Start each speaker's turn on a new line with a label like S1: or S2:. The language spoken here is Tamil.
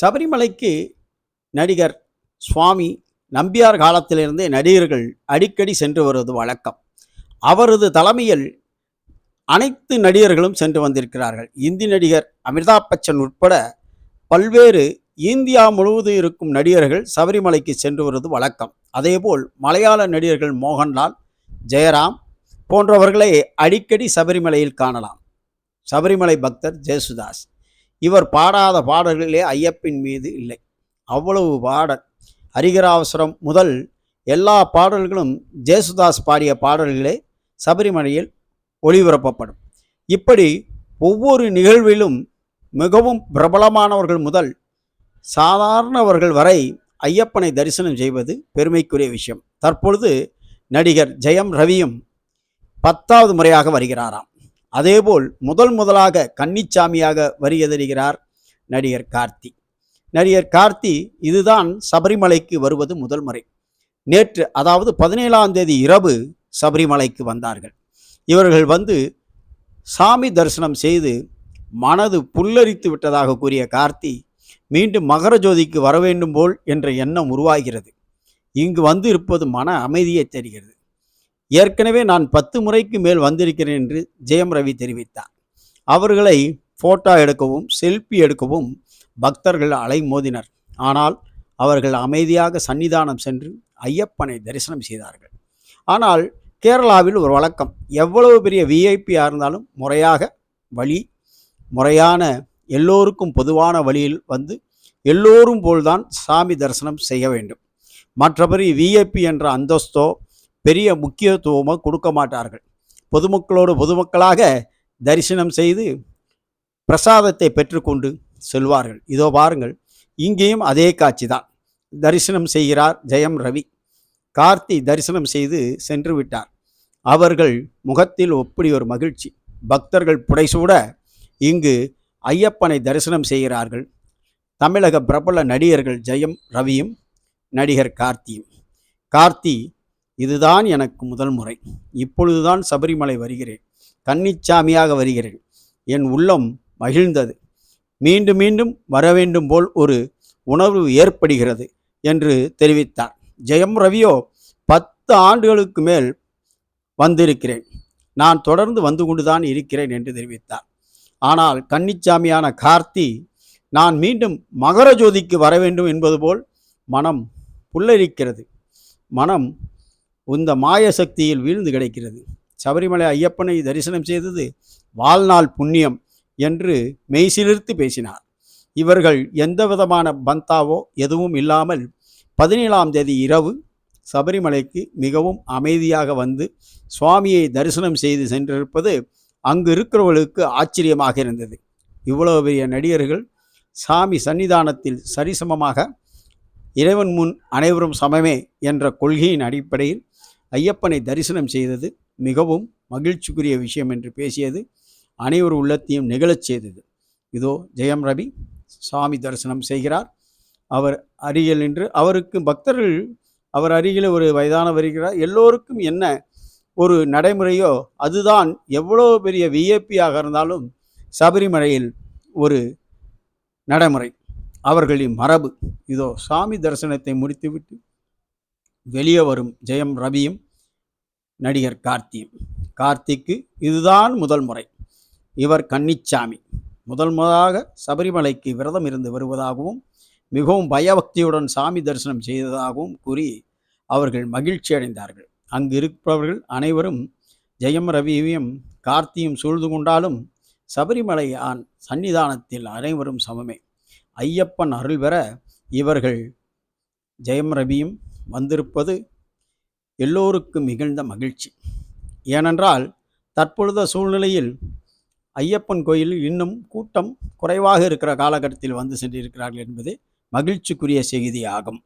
S1: சபரிமலைக்கு நடிகர் சுவாமி நம்பியார் காலத்திலிருந்தே நடிகர்கள் அடிக்கடி சென்று வருவது வழக்கம். அவரது தலைமையில் அனைத்து நடிகர்களும் சென்று வந்திருக்கிறார்கள். இந்தி நடிகர் அமிதாப் பச்சன் உட்பட பல்வேறு இந்தியா முழுவதும் இருக்கும் நடிகர்கள் சபரிமலைக்கு சென்று வருவது வழக்கம். அதேபோல் மலையாள நடிகர்கள் மோகன்லால் ஜெயராம் போன்றவர்களை அடிக்கடி சபரிமலையில் காணலாம். சபரிமலை பக்தர் ஜெயசுதாஸ். இவர் பாடாத பாடல்களே ஐயப்பின் மீது இல்லை. அவ்வளவு பாடல். ஹரிகராவசரம் முதல் எல்லா பாடல்களும் ஜேசுதாஸ் பாடிய பாடல்களே சபரிமலையில் ஒளிபரப்பப்படும். இப்படி ஒவ்வொரு நிகழ்விலும் மிகவும் பிரபலமானவர்கள் முதல் சாதாரணவர்கள் வரை ஐயப்பனை தரிசனம் செய்வது பெருமைக்குரிய விஷயம். தற்பொழுது நடிகர் ஜெயம் ரவியும் பத்தாவது முறையாக வருகிறாராம். அதேபோல் முதல் முதலாக கன்னிச்சாமியாக வருகிறகிறார் நடிகர் கார்த்தி. நடிகர் கார்த்தி இதுதான் சபரிமலைக்கு வருவது முதல் முறை. நேற்று அதாவது பதினேழாம் தேதி இரவு சபரிமலைக்கு வந்தார்கள். இவர்கள் வந்து சாமி தரிசனம் செய்து மனது புல்லரித்து விட்டதாக கூறிய கார்த்தி மீண்டும் மகர ஜோதிக்கு வர வேண்டும் போல் என்ற எண்ணம் உருவாகிறது. இங்கு வந்து இருப்பது மன அமைதியை தருகிறது. ஏற்கனவே நான் பத்து முறைக்கு மேல் வந்திருக்கிறேன் என்று ஜெயம் ரவி தெரிவித்தார். அவர்களை போட்டோ எடுக்கவும் செல்ஃபி எடுக்கவும் பக்தர்கள் அலைமோதினர். ஆனால் அவர்கள் அமைதியாக சன்னிதானம் சென்று ஐயப்பனை தரிசனம் செய்தார்கள். ஆனால் கேரளாவில் ஒரு வழக்கம் எவ்வளவு பெரிய விஐபியாக இருந்தாலும் முறையாக வழி முறையான எல்லோருக்கும் பொதுவான வழியில் வந்து எல்லோரும் போல்தான் சாமி தரிசனம் செய்ய வேண்டும். மற்றபடி விஐபி என்ற அந்தஸ்தோ பெரிய முக்கியத்துவமோ கொடுக்க மாட்டார்கள். பொதுமக்களோடு பொதுமக்களாக தரிசனம் செய்து பிரசாதத்தை பெற்றுக்கொண்டு செல்வார்கள். இதோ பாருங்கள் இங்கேயும் அதே காட்சி தான் தரிசனம் செய்கிறார் ஜெயம் ரவி. கார்த்தி தரிசனம் செய்து சென்று விட்டார். அவர்கள் முகத்தில் ஒப்படி ஒரு மகிழ்ச்சி. பக்தர்கள் புடைசூட இங்கு ஐயப்பனை தரிசனம் செய்கிறார்கள். தமிழக பிரபல நடிகர்கள் ஜெயம் ரவியும் நடிகர் கார்த்தியும். கார்த்தி இதுதான் எனக்கு முதல் முறை. இப்பொழுதுதான் சபரிமலை வருகிறேன். கன்னிச்சாமியாக வருகிறேன். என் உள்ளம் மகிழ்ந்தது. மீண்டும் மீண்டும் வர வேண்டும் போல் ஒரு உணர்வு ஏற்படுகிறது என்று தெரிவித்தார். ஜெயம் ரவியோ பத்து ஆண்டுகளுக்கு மேல் வந்திருக்கிறேன். நான் தொடர்ந்து வந்து கொண்டுதான் இருக்கிறேன் என்று தெரிவித்தார். ஆனால் கன்னிச்சாமியான கார்த்தி நான் மீண்டும் மகர ஜோதிக்கு வர வேண்டும் என்பது போல் மனம் புல்லரிக்கிறது. மனம் இந்த மாய சக்தியில் வீழ்ந்து கிடைக்கிறது. சபரிமலை ஐயப்பனை தரிசனம் செய்தது வாழ்நாள் புண்ணியம் என்று மெய்சிலிர்த்து பேசினார். இவர்கள் எந்த விதமான பந்தாவோ எதுவும் இல்லாமல் பதினேழாம் தேதி இரவு சபரிமலைக்கு மிகவும் அமைதியாக வந்து சுவாமியை தரிசனம் செய்து சென்றிருப்பது அங்கு இருக்கிறவர்களுக்கு ஆச்சரியமாக இருந்தது. இவ்வளவு பெரிய நடிகர்கள் சாமி சன்னிதானத்தில் சரிசமமாக இறைவன் முன் அனைவரும் சமமே என்ற கொள்கையின் அடிப்படையில் ஐயப்பனை தரிசனம் செய்தது மிகவும் மகிழ்ச்சிக்குரிய விஷயம் என்று பேசியது அனைவர் உள்ளத்தையும் நிகழச் செய்தது. இதோ ஜெயம் ரவி சாமி தரிசனம் செய்கிறார். அவர் அருகில் நின்று அவருக்கு பக்தர்கள் அவர் அருகில் ஒரு வயதான வருகிறார். எல்லோருக்கும் என்ன ஒரு நடைமுறையோ அதுதான் எவ்வளோ பெரிய விஐபியாக இருந்தாலும் சபரிமலையில் ஒரு நடைமுறை. அவர்களின் மரபு. இதோ சாமி தரிசனத்தை முடித்துவிட்டு வெளியே வரும் ஜெயம் ரவியும் நடிகர் கார்த்தியும். கார்த்திக்கு இதுதான் முதல் முறை. இவர் கன்னிச்சாமி. முதல் முதலாக சபரிமலைக்கு விரதம் இருந்து வருவதாகவும் மிகவும் பயபக்தியுடன் சாமி தரிசனம் செய்ததாகவும் கூறி அவர்கள் மகிழ்ச்சி அடைந்தார்கள். அங்கு இருப்பவர்கள் அனைவரும் ஜெயம் ரவியையும் கார்த்தியும் சூழ்ந்து கொண்டாலும் சபரிமலை ஆண் சன்னிதானத்தில் அனைவரும் சமமே. ஐயப்பன் அருள் பெற இவர்கள் ஜெயம் ரவியும் வந்திருப்பது எல்லோருக்கும் மிகுந்த மகிழ்ச்சி. ஏனென்றால் தற்பொழுத சூழ்நிலையில் ஐயப்பன் கோயிலில் இன்னும் கூட்டம் குறைவாக இருக்கிற காலகட்டத்தில் வந்து சென்றிருக்கிறார்கள் என்பது மகிழ்ச்சிக்குரிய செய்தியாகும்.